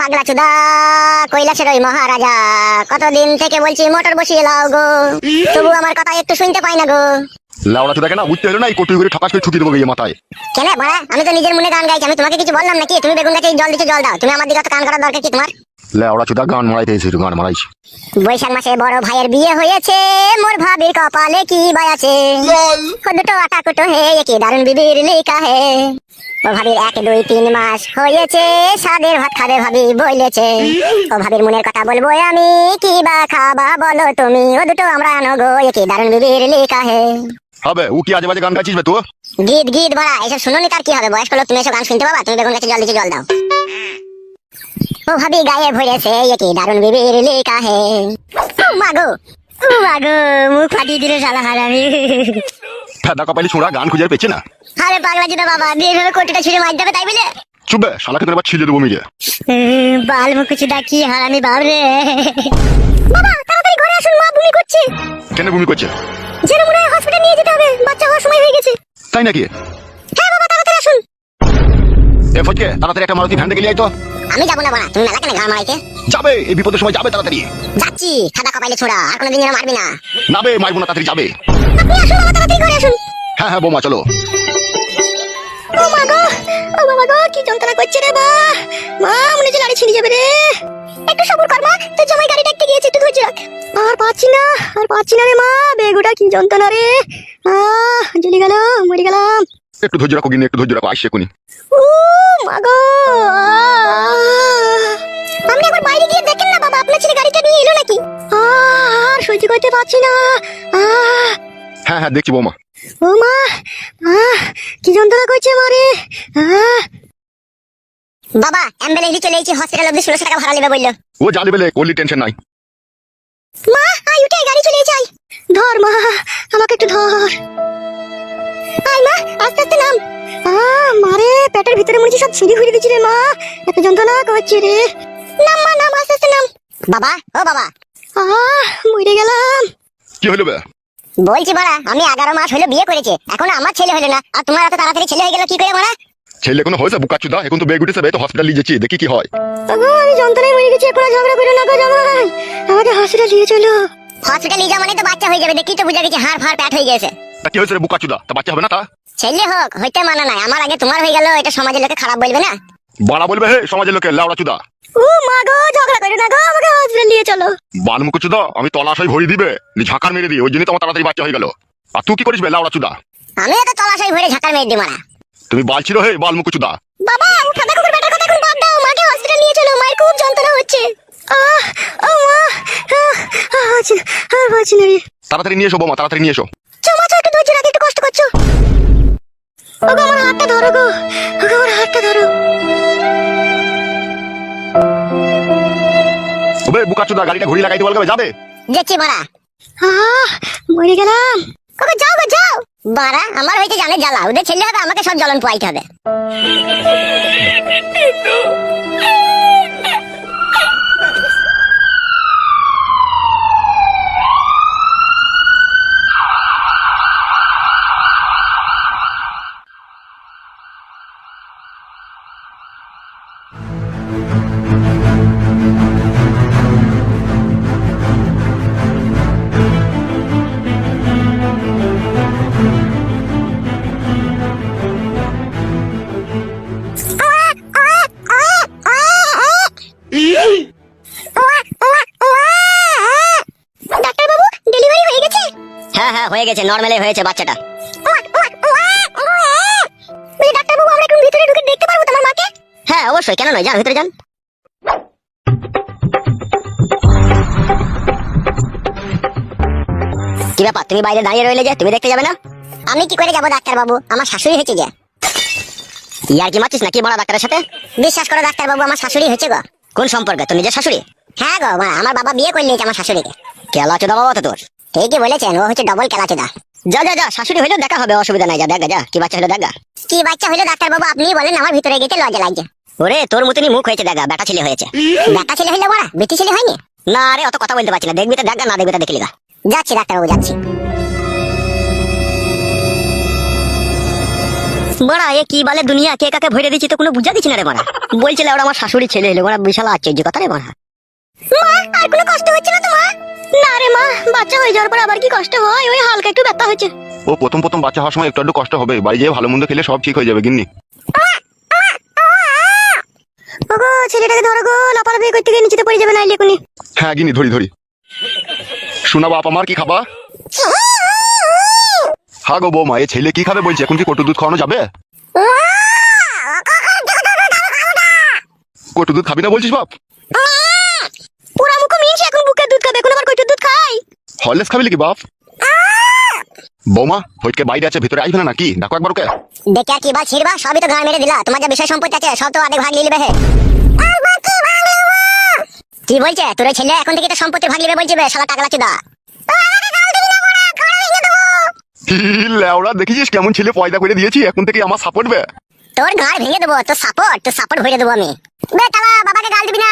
পাগলা চুদা কৈলাসের ওই মহারাজা। কতদিন থেকে বলছি মোটর বসিয়ে লাও গো। তবু আমার কথা একটু শুনতে পাই না গো। লাউড়া চোদাকে না বুঝতে হলো না এই কোটি করে ঠকাস করে ছুটি দেবো গিয়ে মাথায়। কেন বড়া আমি তো নিজের মনে গান গাইছি আমি তোমাকে কিছু বললাম নাকি? তুমি বেগুন গাছে জল দিচ্ছ জল দাও। তুমি আমার দিকে কান করার দরকার কি তোমার? লাউড়া চোদা গান মারাইতে এসেছিল গান মারাইছি। বৈশাখ মাসে বড় ভাইয়ের বিয়ে হয়েছে মোর ভাবির কপালে কি বাই আছে? দুটো আটা কুটো হে কি দারুণ বিবির লিকা হে ও ভাবির এক দুই তিন মাস হয়েছে সাদের ভাত খাবে ভাবি বলেছে। ও ভাবির মনের কথা বলব আমি কি বা খাবা বলো তুমি? ও দুটো আমরা আনো গো কি দারুণ বিবির হে হবে ও কি আজে বাজে গান গাইছিস বে তো গীত গীত ভরা এসব শুনুনি তার কি হবে? বয়স্ক লোক তুমি এসব গান শুনতে পাবা? তুমি বেগুন গাছে জল দিচ্ছে জল দাও। ও ভাবি গায়ে ভরেছে কি দারুণ বিবির লিকা হে মাগো মাগো মুখ ফাটিয়ে দিলে শালা হারামি। ফেদা কপালি ছোড়া গান খুঁজে পেয়েছে না? আরে পাগলা জিদা বাবা দিয়ে ভাবে কোটিটা ছিঁড়ে মার যাবে তাই বলে? চুপবে শালাকে তোর এবার ছিঁড়ে দেবো মিলে। বাল মুখুচি ডাকি হারামি বাব রে। বাবা তাড়াতাড়ি ঘরে আসুন মা বমি করছে। কেন ভূমি করছে? যেন মনে হয় হসপিটাল নিয়ে যেতে হবে বাচ্চা হওয়ার সময় হয়ে গেছে। তাই নাকি? হ্যাঁ বাবা তাড়াতাড়ি আসুন। এ ফটকে তাড়াতাড়ি একটা মারুতি ভ্যান থেকে নিয়ে আয় তো। আমি যাব না বাবা তুমি মেলা কেন ঘা মারাইতে? যাবে এই বিপদের সময় যাবে তাড়াতাড়ি। যাচ্ছি খাদা কপাইলে ছোড়া আর কোনোদিন যেন মারবি না। নাবে মারবো না তাড়াতাড়ি যাবে। আপনি আসুন বাবা তাড়াতাড়ি ঘরে আসুন। হ্যাঁ হ্যাঁ বৌমা চলো। ও মা গো ও বাবা গো কি যন্ত্রণা করছে রে মা মা মনে হচ্ছে গাড়ি ছিঁড়ে যাবে রে। একটু সবর কর মা তোর জামাই গাড়ি ডাকতে গিয়েছে একটু ধৈর্য রাখ। আর পাচ্ছি না আর পাচ্ছি না রে মা বেগুটা কি যন্ত্রণা রে। আহ জ্বলে গেল মরে গেলাম। একটু ধৈর্য রাখো কিনে একটু ধৈর্য রাখো আসছে কোনি ও মা গো আপনি একবার বাইরে গিয়ে দেখেন না বাবা আপনার ছেলে গাড়িটা নিয়ে এলো নাকি? আর সহ্য করতে পারছি না আহ হ্যাঁ হ্যাঁ দেখছি বৌমা। ও মা আহ কি যন্ত্রণা করছে মারে? আহ বাবা অ্যাম্বুলেন্সে চলে এসেছি হসপিটাল অব্দি ষোলোশো টাকা ভাড়া নেবে বলল। ও জানবে বেলে করলি টেনশন নাই। মা আই উঠে গাড়ি চলে যাই। ধর মা আমাকে একটু ধর। আই মা আস্তে আস্তে নাম। আহ মারে পেটের ভিতরে মনে হচ্ছে সব ছিঁড়ি ঘুরে দিচ্ছি রে মা। এত যন্ত্রণা করছে রে। নাম মা নাম আস্তে আস্তে নাম। বাবা ও বাবা। আহ মরে গেলাম। কি হলো বে? বলছি মারা আমি এগারো মাস হলো বিয়ে করেছে এখন আমার ছেলে হলো না। আর তোমার এত তাড়াতাড়ি ছেলে হয়ে গেল কি করে মারা ছেলে কোনো হয়েছে বুকা চুদা? এখন তো বেগ উঠেছে বে তো হসপিটাল নিয়ে যাচ্ছি দেখি কি হয়। আমি যন্ত্রণায় মরে গেছি এখন ঝগড়া করো না গো জামাই আমাকে হসপিটাল নিয়ে চলো। হসপিটাল নিয়ে যাওয়া মানে তো বাচ্চা হয়ে যাবে দেখি তো বুঝা গেছে হাড় ফাড় প্যাট হয়ে গেছে। তা কি হয়েছে রে বুকা চুদা? তা বাচ্চা হবে না তা? ছেলে হোক হইতে মানা নাই। আমার আগে তোমার হয়ে গেল এটা সমাজের লোকে খারাপ বলবে না? বাড়া বলবে হে সমাজের লোকে লাউড়া চুদা। ও মা গো ঝগড়া করো না গো আমাকে হসপিটাল নিয়ে চলো। বালমুখ চুদা আমি তলাশাই ভরি দিবে নি ঝাঁকার মেরে দিই ওই জন্যই তোমার তাড়াতাড়ি বাচ্চা হয়ে গেল। আর তুই কি করিস বে লাউড়া চুদা? আমি তো তলাশাই ভরে ঝাঁকার মেয়ে দিই মারা। তুমি বালছিল হে বালমুখ চুদা। বাবা ও ফাদা কুকুর বেটার কথা এখন বাদ দাও মাকে হসপিটাল নিয়ে চলো মায়ের খুব যন্ত্রণা হচ্ছে। আহ ও মা আহ, আহ, আর পাচ্ছি না তাড়াতাড়ি নিয়ে এসো বৌমা তাড়াতাড়ি নিয়ে এসো চমা চো একটু ধৈর্য রাখ একটু কষ্ট করছ ওগো আমার হাতটা ধরো গো। ওগো আমার হাতটা ধরো। ওবে বুকা চুদা গাড়িটা ঘুরি লাগাইতে বলবে যাবে মারা আহ মরে গেলাম। ওগো যাও গো যাও। বাড়া আমার হইতে জানে জ্বালা। ওদের ছেলে হবে আমাকে সব জ্বলন পোয়াইতে হবে। হ্যাঁ গেছে নর্মালি হয়েছে বাচ্চাটা। ডাক্তার বাবু আমরা এখন ভিতরে ঢুকে দেখতে পারব তোমার মাকে? হ্যাঁ অবশ্যই কেন নয়? যান ভিতরে যান। কি ব্যাপার তুমি বাইরে দাঁড়িয়ে রইলে যে? তুমি দেখতে যাবে না? আমি কি করে যাব ডাক্তার বাবু আমার শাশুড়ি হয়েছে যে ইয়ার কি মারছিস নাকি বড় ডাক্তারের সাথে? বিশ্বাস করো ডাক্তার বাবু আমার শাশুড়ি হয়েছে গো। কোন সম্পর্কে? তোর নিজের শাশুড়ি? হ্যাঁ গো আমার বাবা বিয়ে করে নিয়েছে আমার শাশুড়িকে। কেলা চোদা বাবা তো তোর। ঠিকই বলেছেন ও হচ্ছে ডবল কেলাচোদা যা যা যা শাশুড়ি হইলেও দেখা হবে অসুবিধা নাই যা দেখা যা কি বাচ্চা হলো দেখা। কি বাচ্চা হলো ডাক্তার বাবু আপনি বলেন আমার ভিতরে গেতে লজ্জা লাগছে। ওরে তোর মতনই মুখ হয়েছে দেখা বেটা ছেলে হয়েছে। বেটা ছেলে হইল বড়া বেটি ছেলে হয়নি? না রে অত কথা বলতে পারছি না দেখবি তো দেখা না দেখবি তো দেখলি যাচ্ছি ডাক্তার বাবু যাচ্ছি। বড়া এ কি বলে দুনিয়া কে কাকে ভরে দিচ্ছি তো কোনো বুঝা দিচ্ছি না রে বড়া। বলছিল ওরা আমার শাশুড়ি ছেলে এলো বড়া বিশাল আশ্চর্য কথা রে বড়া। মা আর কোনো কষ্ট হচ্ছে না তোমার? না রে মা বাচ্চা হয়ে যাওয়ার পর আবার কি কষ্ট হয়? ওই হালকা একটু ব্যথা হচ্ছে ও প্রথম প্রথম বাচ্চা হওয়ার সময় একটু একটু কষ্ট হবে। বাড়ি যেয়ে ভালো মন্দ খেলে সব ঠিক হয়ে যাবে গিন্নি। ওগো ছেলেটাকে ধরো গো লাপালাপি করতে গিয়ে নিচেতে পড়ে যাবে না এখনই। হ্যাঁ গিন্নি ধরি ধরি। শোনা বাপ আমার কি খাবা? হ্যাঁ গো বৌমা এ ছেলে কি খাবে বলছে? এখন কি কটু দুধ খাওয়ানো যাবে? কটু দুধ খাবি না বলছিস বাপ? পুরা মুখ মিনছে এখন বুকের দুধ খাবে এখন আবার দুধ খাই হরলেস খাবি বাপ? বৌমা হইটকে বাইরে আছে ভিতরে আসবে না নাকি? দেখো একবার ওকে। দেখে আর কি বা ছিড়বা সবই তো মেরে দিলা। তোমার যা বিষয় সম্পত্তি আছে সব তো ভাগ হে। কি বলছে? তোর ছেলে এখন থেকে তো সম্পত্তির ভাগ বলছে শালা টাকা হি, লেওড়া কেমন ছেলে পয়দা করে দিয়েছি? এখন থেকে আমার সাপোর্ট বে। তোর ভেঙে দেবো তোর সাপোর্ট তোর সাপোর্ট ভরে দেবো আমি। বে তালা বাবাকে গাল দিবি না